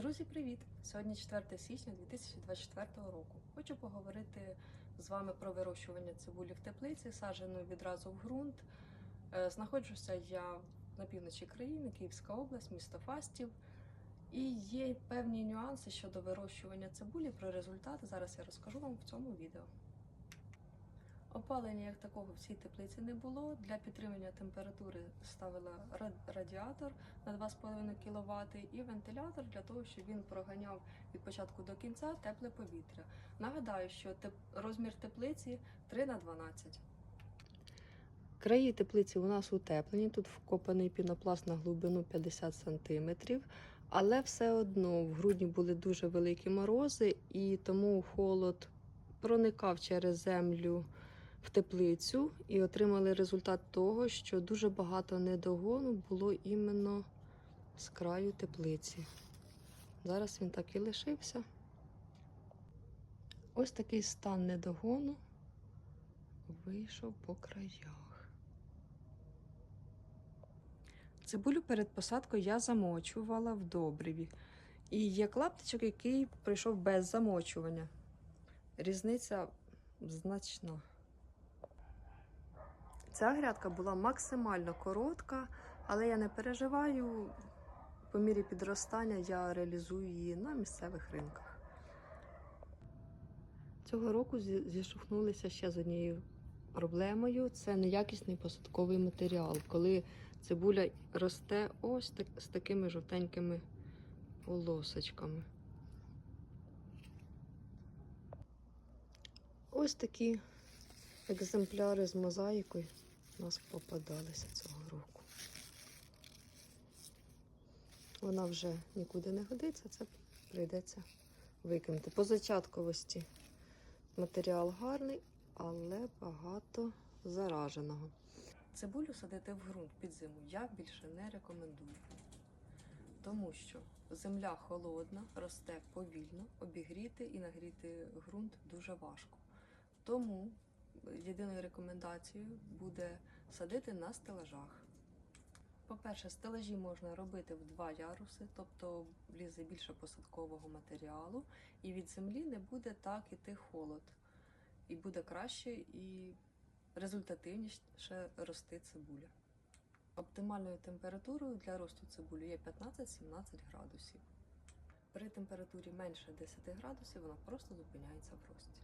Друзі, привіт! Сьогодні 4 січня 2024 року. Хочу поговорити з вами про вирощування цибулі в теплиці, саджену відразу в ґрунт. Е, Знаходжуся я на півночі країни, Київська область, місто Фастів. І є певні нюанси щодо вирощування цибулі. Про результати зараз я розкажу вам в цьому відео. Опалення як такого в цій теплиці не було. Для підтримання температури ставила радіатор на 2,5 кВт і вентилятор для того, щоб він проганяв від початку до кінця тепле повітря. Нагадаю, що розмір теплиці 3 на 12. Краї теплиці у нас утеплені. Тут вкопаний пінопласт на глибину 50 см. Але все одно в грудні були дуже великі морози, і тому холод проникав через землю в теплицю і отримали результат того, що дуже багато недогону було іменно з краю теплиці. Зараз він так і лишився. Ось такий стан недогону вийшов по краях. Цибулю перед посадкою я замочувала в добриві. І є клаптичок, який прийшов без замочування. Різниця значна. Ця грядка була максимально коротка, але я не переживаю. По мірі підростання я реалізую її на місцевих ринках. Цього року зі- зіштовхнулися ще з однією проблемою це неякісний посадковий матеріал, коли цибуля росте ось так, з такими жовтенькими полосочками. Ось такі екземпляри з мозаїкою у нас попадалися цього року. Вона вже нікуди не годиться, це прийдеться викинути. По зачатковості матеріал гарний, але багато зараженого. Цибулю садити в ґрунт під зиму я більше не рекомендую, тому що земля холодна, росте повільно, обігріти і нагріти ґрунт дуже важко. Тому єдиною рекомендацією буде садити на стелажах. По-перше, стелажі можна робити в два яруси, тобто влізе більше посадкового матеріалу, і від землі не буде так іти холод. І буде краще і результативніше рости цибуля. Оптимальною температурою для росту цибулі є 15-17 градусів. При температурі менше 10 градусів вона просто зупиняється в рості.